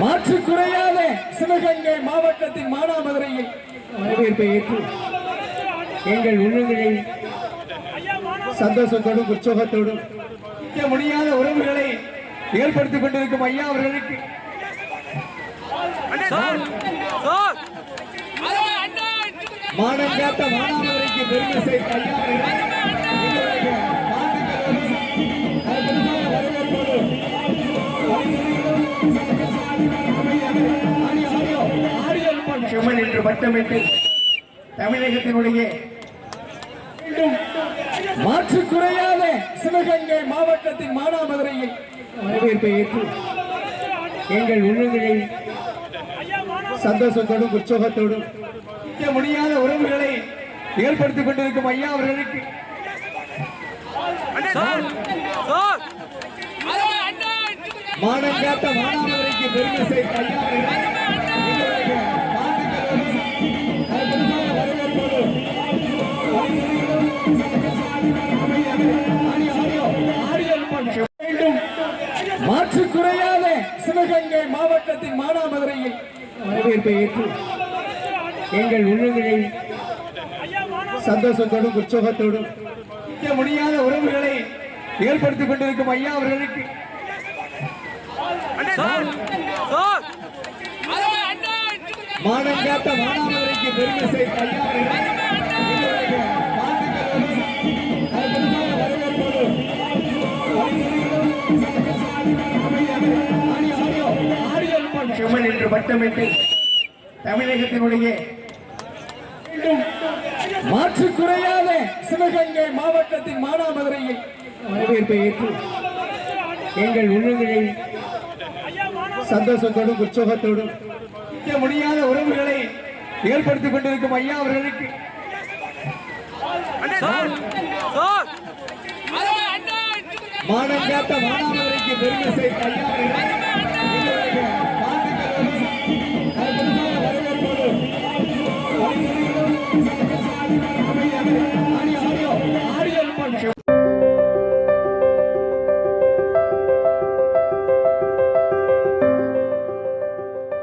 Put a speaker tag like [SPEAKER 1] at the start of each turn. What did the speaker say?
[SPEAKER 1] மாற்று குறையாத சிவகங்கை மாவட்டத்தின் மானாமதுரையில் வரவேற்பை ஏற்று எங்கள் உள்ளங்களில் சந்தோஷத்தோடும் உற்சவத்தோடும் நிற்க முடியாத உறவுகளை ஏற்படுத்திக் கொண்டிருக்கும் ஐயா அவர்களுக்கு. மானம் காத்த மானாமதுரைக்கு பெருமை சேர்த்த ஐயா அவர்கள். சிவன் என்று பட்டமிட்டு தமிழகத்தினுடைய மாற்று குறையாத சிவகங்கை மாவட்டத்தின் மானாமதுரையில் வரவேற்பை ஏற்று எங்கள் உள்ளங்களில் சந்தோஷத்தோடும் உற்சவத்தோடும் நிற்க முடியாத உறவுகளை ஏற்படுத்திக் கொண்டிருக்கும் ஐயா அவர்களுக்கு. மானம் காத்த மானாமதுரைக்கு பெருமை சேர்த்த ஐயா சிவகங்கை மாவட்டத்தின் மானாமதுரையில் வரவேற்பை ஏற்று எங்கள் உள்ளங்களில் சந்தோஷத்தோடும் உற்சவத்தோடும் நிற்க முடியாத உறவுகளை ஏற்படுத்திக் கொண்டிருக்கும் ஐயா அவர்களுக்கு. மானம் காத்த மானாமதுரைக்கு பெருமை சேர்த்த ஐயா பட்டமிட்டு தமிழகத்தினுடைய மாற்று குறையாத சிவகங்கை மாவட்டத்தின் மானாமதுரையில் வரவேற்பை ஏற்று எங்கள் உள்ளங்களில் சந்தோஷத்தோடும் உற்சவத்தோடும் நிற்க முடியாத உறவுகளை ஏற்படுத்திக் கொண்டிருக்கும் ஐயா அவர்களுக்கு மானம் காத்த மானாமதுரைக்கு பெருமை சேர்த்த ஐயா